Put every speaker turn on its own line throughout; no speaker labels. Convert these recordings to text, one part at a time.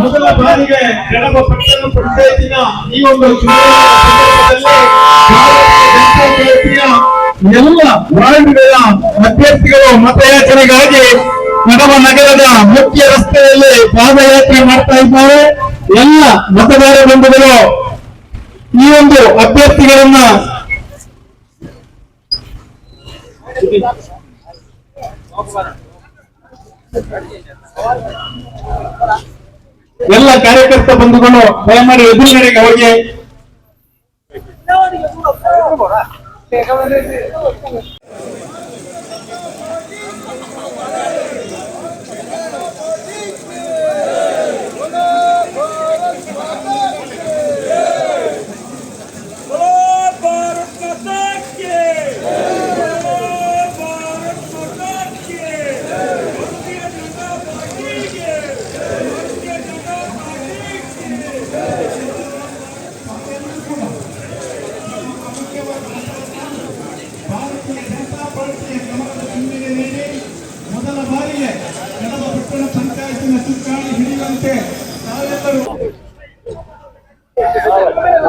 ಮೊದಲ ಬಾರಿಗೆ ಕಡಬ ಪಟ್ಟಣ ಪಂಚಾಯತಿನ ಈ ಒಂದು ಎಲ್ಲ ವಾರ್ಡ್ಗಳ ಅಭ್ಯರ್ಥಿಗಳು ಮತಯಾಚನೆಗಾಗಿ ಕಡಬ ನಗರದ ಮುಖ್ಯ ರಸ್ತೆಯಲ್ಲಿ ಪಾದಯಾತ್ರೆ ಮಾಡ್ತಾ ಇದ್ದಾರೆ. ಎಲ್ಲ ಮತದಾರ ಬಂಧುಗಳು ಈ ಒಂದು ಅಭ್ಯರ್ಥಿಗಳನ್ನ ಎಲ್ಲ ಕಾರ್ಯಕರ್ತ ಬಂಧುಗಳು ದಯಮಾಡಿ ಎದುರುಗಡೆಗೆ ಹೋಗಿ.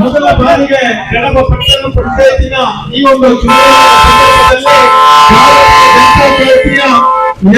ಮೊದಲ ಬಾರಿಗೆ ಕಡಬ ಪಟ್ಟಣ ಪಂಚಾಯತಿನ ಈ ಒಂದು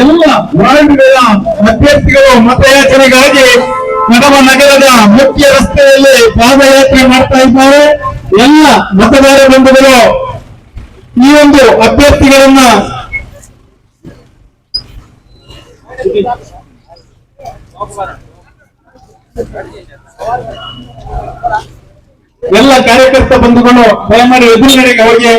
ಎಲ್ಲ ವಾರ್ಡ್ಗಳ ಅಭ್ಯರ್ಥಿಗಳು ಮತಯಾಚನೆಗಾಗಿ ಕಡಬ ನಗರದ ಮುಖ್ಯ ರಸ್ತೆಯಲ್ಲಿ ಪಾದಯಾತ್ರೆ ಮಾಡ್ತಾ ಇದ್ದಾರೆ. ಎಲ್ಲ ಮತದಾರ ಬಂಧುಗಳು ಈ ಒಂದು ಅಭ್ಯರ್ಥಿಗಳನ್ನ ಎಲ್ಲ ಕಾರ್ಯಕರ್ತ ಬಂಧುಗಳು ದಯಮಾಡಿ ಎದುರುಗಡೆಗೆ ಹೋಗಿ.